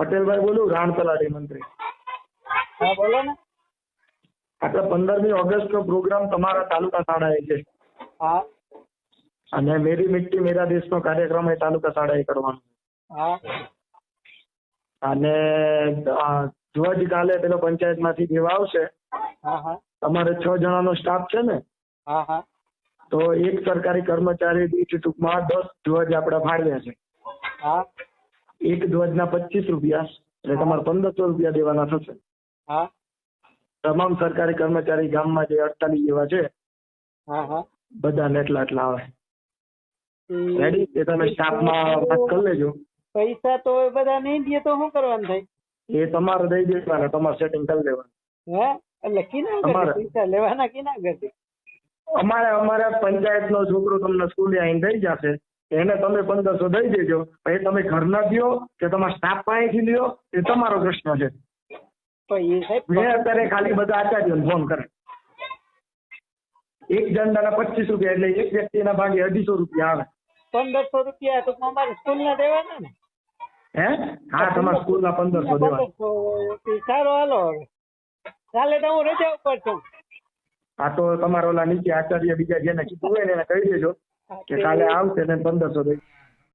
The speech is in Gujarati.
પટેલભાઈ બોલું રાણ તલાટી મંત્રી. હા બોલો ને. આપણે પંદરમી ઓગસ્ટ નો પ્રોગ્રામ તમારા તાલુકા શાળાએ છે. હા. અને મેરી મિટ્ટી મેરા દેશનો કાર્યક્રમ એ તાલુકા શાળાએ કરવાનો હા. અને ધ્વજ કાલે પેલો પંચાયતમાંથી જેવા આવશે. તમારે છ જણાનો સ્ટાફ છે ને? તો એક સરકારી કર્મચારી દીઠ ટૂંકમાં દસ ધ્વજ આપણે ફાળવ્યા છે. એક ધ્વજના પચીસ રૂપિયા એટલે તમારે પંદરસો રૂપિયા દેવાના થશે. હા. તમામ સરકારી કર્મચારી ગામમાં જે અડતાલીસ જેવા છે હા હા. બધાને એટલા એટલા આવે. રેડી એ તમે સ્ટાફમાં વાત કરી લેજો. પૈસા તો બધા નહીં દે તો શું કરવાનું થાય? એ તમારે દઈ દેવાના તમારે સેટિંગ કરી લેવાનું. હે? એટલે કિના અમારે. પૈસા લેવાના કિના ઘરથી અમારે અમારે પંચાયતનો છોકરો તમને સ્કૂલે આવીને દઈ જશે. એને તમે પંદરસો દઈ દેજો. એ તમે ઘરના દ્યો કે તમારા સ્ટાફ પાસેથી લ્યો એ તમારો પ્રશ્ન છે. મેં અત્યારે ખાલી બધા આચાર્યોને ફોન કરે એક જણના પચીસ રૂપિયા એટલે એક વ્યક્તિના ભાગે અઢીસો રૂપિયા આવે. પંદરસો રૂપિયા તો અમારે સ્કૂલ ના દેવાના ને? હે? હા તમારા સ્કૂલના પંદરસો દેવા પંદરસો સારો હાલો હવે. કાલે તો હું રજા ઉપર છું. હા તો તમારા ઓલા નીચે આચાર્ય બીજા જેને કીધું હોય ને એને કહી દેજો. કે કાલે આવશે ને પંદરસો દઈ